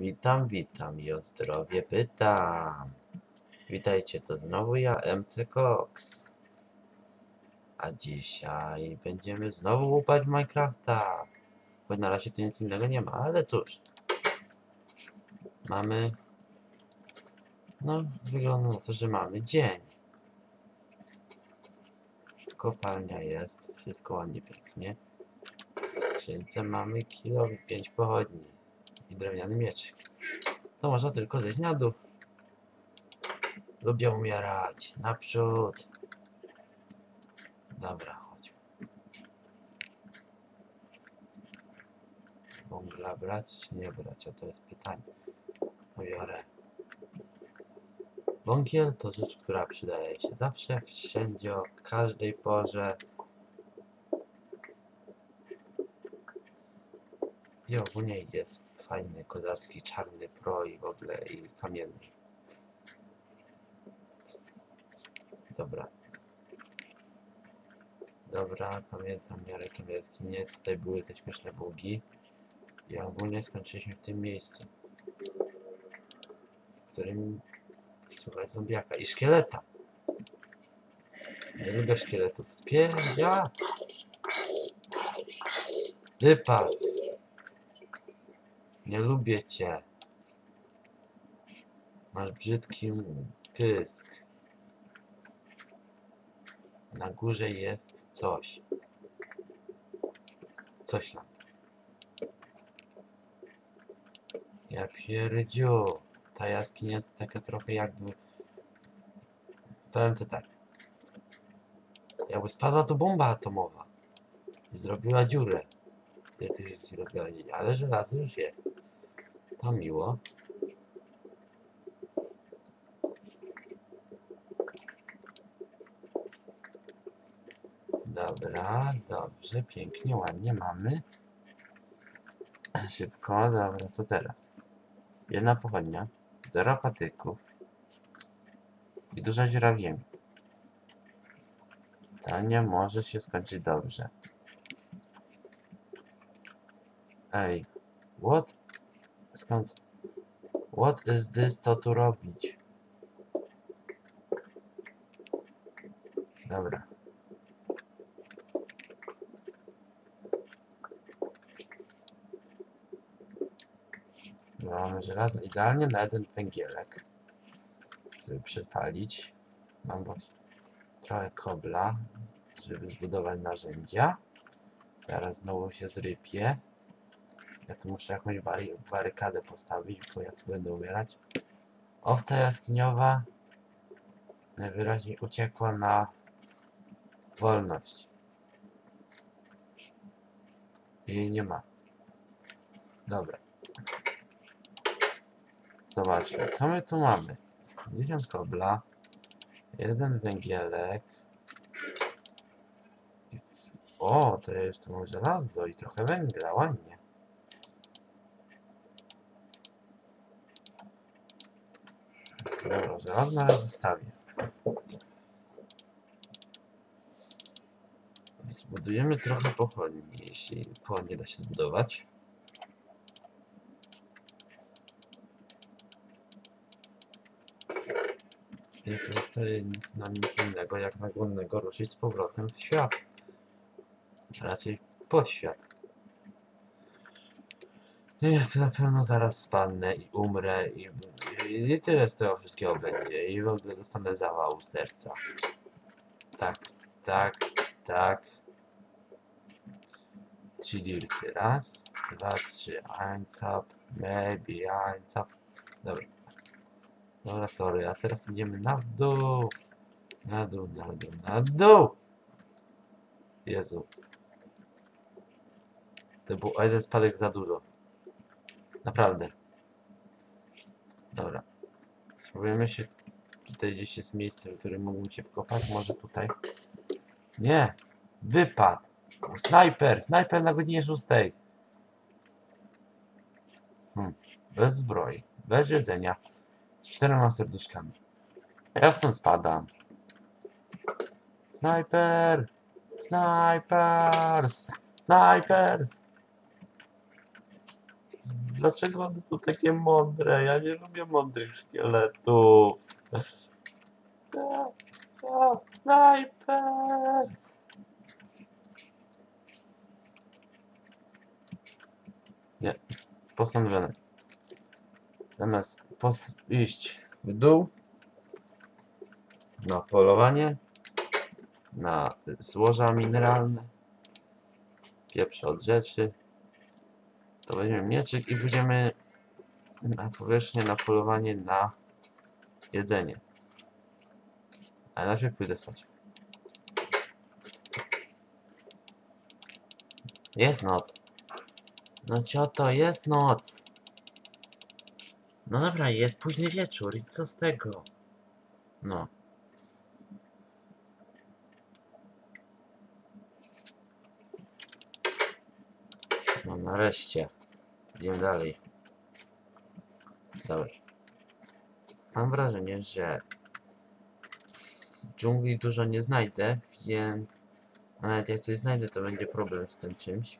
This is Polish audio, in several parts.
Witam, witam i o zdrowie pytam. Witajcie, to znowu ja, MC Cox. A dzisiaj będziemy znowu łupać w Minecrafta. Bo na razie tu nic innego nie ma, ale cóż. Mamy... No, wygląda na to, że mamy dzień. Kopalnia jest, wszystko ładnie, pięknie. W skrzynce mamy kilo i 5 pochodni i drewniany miecz. To można tylko zejść na dół. Lubię umierać. Naprzód. Dobra, chodź. Węgla brać czy nie brać? O to jest pytanie. Biorę. Wągiel to rzecz, która przydaje się zawsze, wszędzie, o każdej porze. I ogólnie jest fajny, kozacki, czarny pro i w ogóle i kamienny. Dobra. Dobra, pamiętam Jarek Jaskinie, tutaj były te śmieszne bugi. I ogólnie skończyliśmy w tym miejscu. W którym słuchaj zombiaka i szkieleta. Nie lubię szkieletów. Spierdzia! Wypad! Nie lubię cię. Masz brzydki pysk. Na górze jest coś. Coś tam. Ja pierdziu. Ta jaskinia to taka trochę jakby... Powiem to tak. Jakby spadła tu bomba atomowa. I zrobiła dziurę. Ty, ty, ty rozgałęzienia. Ale żelazo już jest. To miło. Dobra, dobrze, pięknie, ładnie mamy. Szybko, dobra, co teraz? Jedna pochodnia, zero patyków i duża dziura w ziemi. To nie może się skończyć dobrze. Ej, what? Skąd? What is this to tu robić? Dobra. No, Mamy żelazo idealnie na jeden węgielek. Żeby przepalić. Mam trochę kobla, żeby zbudować narzędzia. Zaraz znowu się zrypie. Ja tu muszę jakąś bary barykadę postawić, bo ja tu będę umierać. Owca jaskiniowa najwyraźniej uciekła na wolność. I nie ma. Dobra. Zobaczmy, co my tu mamy. 50 kobla, jeden węgielek. I w... O, to tu mam żelazo i trochę węgla, ładnie. Dobra, żelazo na razie zostawię. Zbudujemy trochę pochodni, jeśli pochodnie da się zbudować. Nie pozostaje nic, nam nic innego, jak nagłonnego ruszyć z powrotem w świat. Raczej pod świat. Nie, tu na pewno zaraz spadnę i umrę i, i, tyle z tego wszystkiego będzie. I w ogóle dostanę zawału serca. Tak, tak, tak. Trzy dirty. Raz, dwa, trzy. Eins up, maybe eins up. Dobra. Dobra, sorry, a teraz idziemy na dół. Na dół, na dół, na dół. Jezu. To był jeden spadek za dużo. Naprawdę. Dobra. Spróbujemy się... Tutaj gdzieś jest miejsce, w którym mógłbym się wkopać. Może tutaj. Nie! Wypad! Snajper! Snajper na godzinie szóstej! Hmm. Bez zbroi. Bez jedzenia. Z czterema serduszkami. Ja stąd spadam. Snajper! Snajpers! Snajpers! Dlaczego one są takie mądre? Ja nie lubię mądrych szkieletów. A, a, Snipers! Nie, postanowione. Zamiast pos iść w dół na polowanie, na złoża mineralne, pieprz od rzeczy, to weźmiemy mieczyk i pójdziemy na powierzchnię, na polowanie, na jedzenie. Ale najpierw pójdę spać. Jest noc. No cioto, jest noc. No dobra, jest późny wieczór i co z tego? No. No nareszcie. Idziemy dalej. Dobra. Mam wrażenie, że w dżungli dużo nie znajdę, więc nawet jak coś znajdę, to będzie problem z tym czymś.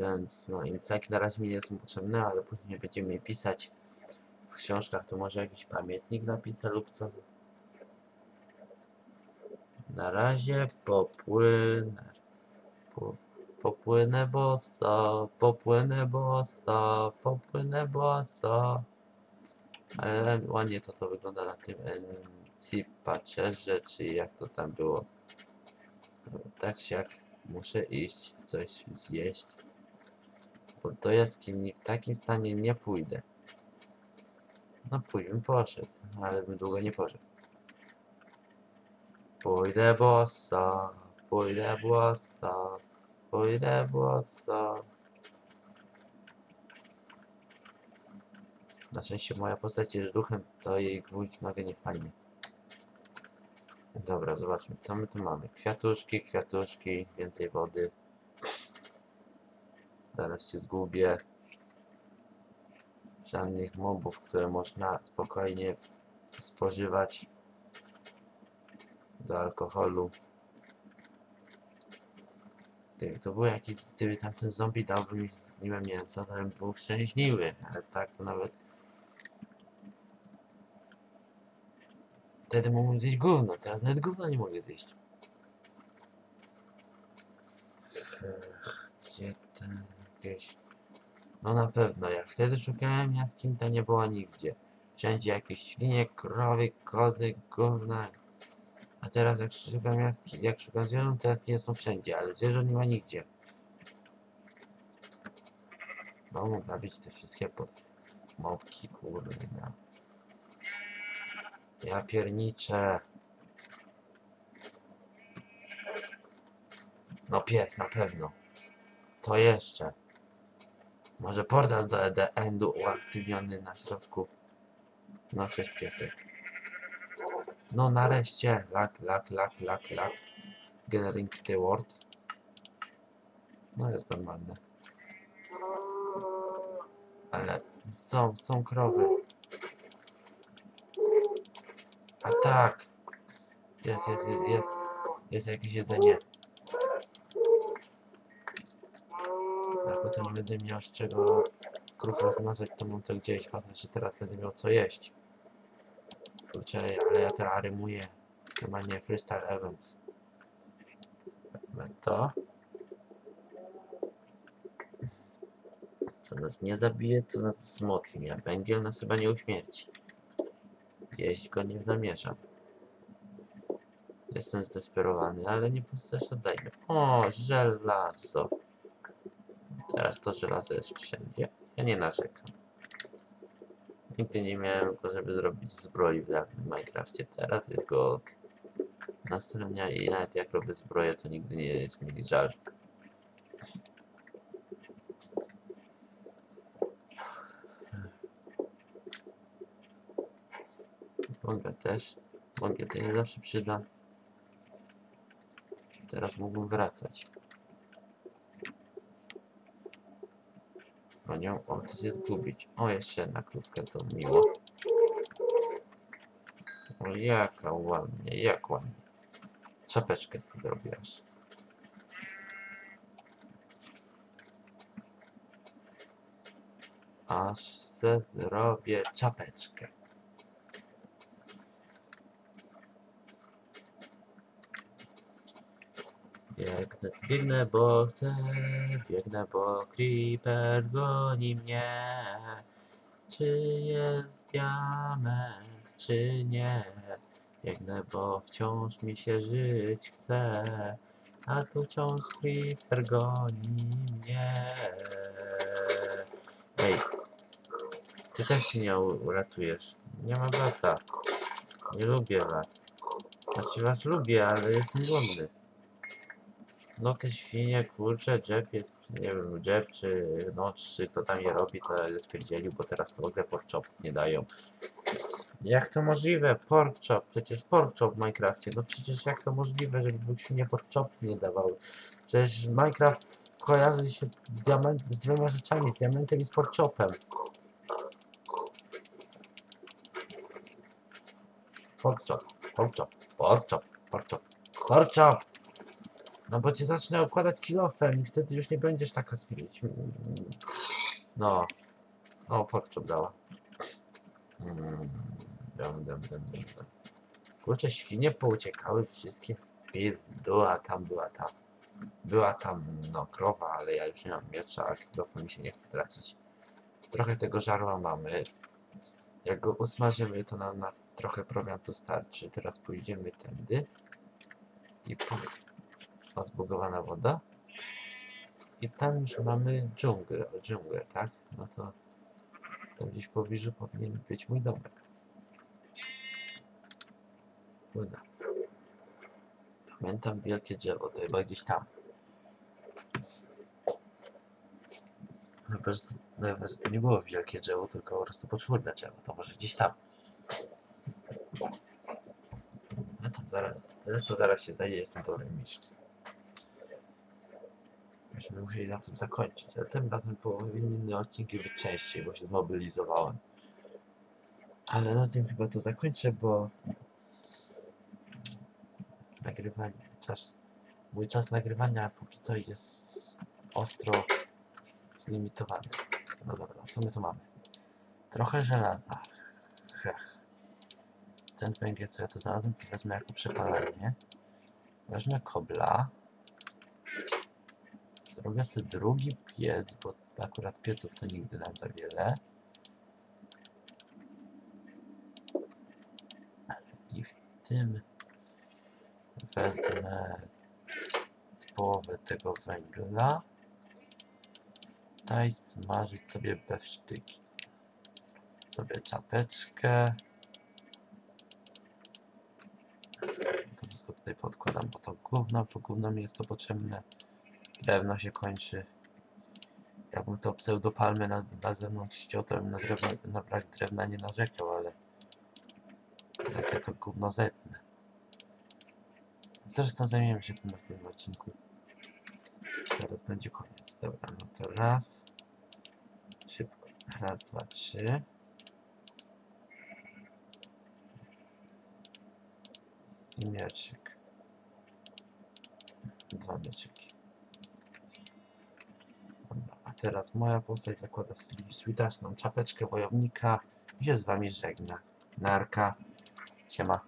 Więc no, insaki na razie mi nie są potrzebne, ale później będziemy je pisać w książkach, to może jakiś pamiętnik napisać lub co. Na razie popłynę. Po, popłynę boso, popłynę boso, popłynę boso. Ale ładnie to to wygląda na tym encipacerze, czy jak to tam było. Tak jak muszę iść coś zjeść. Bo do jaskini w takim stanie nie pójdę. No pójdę, poszedł, ale bym długo nie poszedł. Pójdę bossa, pójdę bossa, pójdę bossa. Na szczęście moja postać jest duchem, to jej gwóźdź w nogę nie fajnie. Dobra, zobaczmy, co my tu mamy. Kwiatuszki, kwiatuszki, więcej wody. Zaraz cię zgubię. Żadnych mobów, które można spokojnie spożywać do alkoholu. Gdyby to był jakiś, gdyby tamten zombie dałby mi zgniłe mięso, to bym był szczęśliwy, ale tak to nawet Wtedy mógłbym zjeść gówno, teraz nawet gówno nie mogę zjeść. Gdzie ten jakieś... No na pewno, jak wtedy szukałem jaskiń, to nie było nigdzie. Wszędzie jakieś świnie, krowy, kozy, gówna. A teraz jak szukam jaskiń, jak szukam zwierząt, to jaskinie są wszędzie, ale zwierząt nie ma nigdzie. No mógł zabić te wszystkie pod mopki, kurde. Ja pierniczę. No pies, na pewno. Co jeszcze? Może portal do The Endu uaktywniony na środku. No cześć piesek. No nareszcie. Lak, lak, lak, lak, lak. Generating the word. No jest normalne. Ale są, są krowy. A tak. Jest, jest, jest, jest. Jest jakieś jedzenie. Jak potem będę miał z czego krów rozmnażać, to mam to gdzieś. Ważne, że teraz będę miał co jeść. Kurczę, ale ja teraz rymuję. Normalnie freestyle events. Weźmy to. Co nas nie zabije, to nas wzmocni, a węgiel nas chyba nie uśmierci. Jeść go nie zamierzam. Jestem zdesperowany, ale nie posadzajmy. O, żelazo. Teraz to żelazo jest wszędzie. Ja nie narzekam. Nigdy nie miałem go, żeby zrobić zbroi w dawnym Minecrafcie. Teraz jest go od nastronia i nawet jak robię zbroję, to nigdy nie jest mi żal. Wągę też. Wągiel też zawsze przyda. Teraz mógłbym wracać. O o, to się zgubić. O, jeszcze jedna krówka, to miło. O, jaka ładnie, jak ładnie. Czapeczkę sobie zrobiłaś. aż se zrobię czapeczkę. Biegnę, biegnę, bo chcę, biegnę, bo creeper goni mnie. Czy jest diament, czy nie? Biegnę, bo wciąż mi się żyć chce, a tu wciąż creeper goni mnie. Ej, ty też się nie uratujesz. Nie ma brata. Nie lubię was. Znaczy was lubię, ale jestem głodny. No te świnie, kurcze, Jeb jest, nie wiem, Jeb czy Notch, czy kto tam je robi, to je spierdzielił, bo teraz to w ogóle pork chopów nie dają. Jak to możliwe? Pork chop, przecież pork chop w Minecrafcie, no przecież jak to możliwe, żeby świnie pork chopów nie dawały? Przecież Minecraft kojarzy się z, diament, z dwiema rzeczami, z diamentem i z pork chopem. Pork chop, pork chop, No bo cię zacznę układać kilofem i wtedy już nie będziesz taka śmieć. No. O, porczop dała. Mm, dam, dam, dam, dam. Kurczę, świnie pouciekały wszystkie w pizdu, tam była ta... Była tam, no, krowa, ale ja już nie mam miecza, a kilofa mi się nie chce tracić. Trochę tego żarła mamy. Jak go usmażymy, to nam na trochę prowiantu starczy. Teraz pójdziemy tędy. I po a zbugowana woda. I tam już mamy dżunglę, dżunglę, tak? No to tam gdzieś w pobliżu powinien być mój domek. Uda. Pamiętam wielkie drzewo, to chyba gdzieś tam. To, no, chyba, że to nie było wielkie drzewo, tylko po prostu poczwórne drzewo, to może gdzieś tam. No tam zaraz, tyle co zaraz się znajdzie, jestem dobrym mistrzem. Myśmy musieli na tym zakończyć, ale tym razem powinny odcinki być częściej, bo się zmobilizowałem. Ale na tym chyba to zakończę, bo nagrywanie, czas, mój czas nagrywania póki co jest ostro zlimitowany. No dobra, co my tu mamy? Trochę żelaza. Hech. Ten węgiel, co ja tu znalazłem, to wezmę jako przepalanie. Wezmę kobla. Zrobię sobie drugi piec, bo akurat pieców to nigdy nam za wiele. I w tym wezmę połowę tego węgla. Daj smażyć sobie bewsztyki. Sobie czapeczkę. To wszystko tutaj podkładam, bo to gówno, po gówno mi jest to potrzebne. Drewno się kończy. Jakbym to pseudopalmy na, na zewnątrz ściął, bym na, drewno, na brak drewna nie narzekał, ale takie to gówno zetnę. Zresztą zajmiemy się tym następnym odcinku. Zaraz będzie koniec. Dobra, no to raz. Szybko. Raz, dwa, trzy. I mieczyk. Dwa mieczyki. Teraz moja postać zakłada swi- switaczną czapeczkę wojownika i się z wami żegna. Narka. Siema.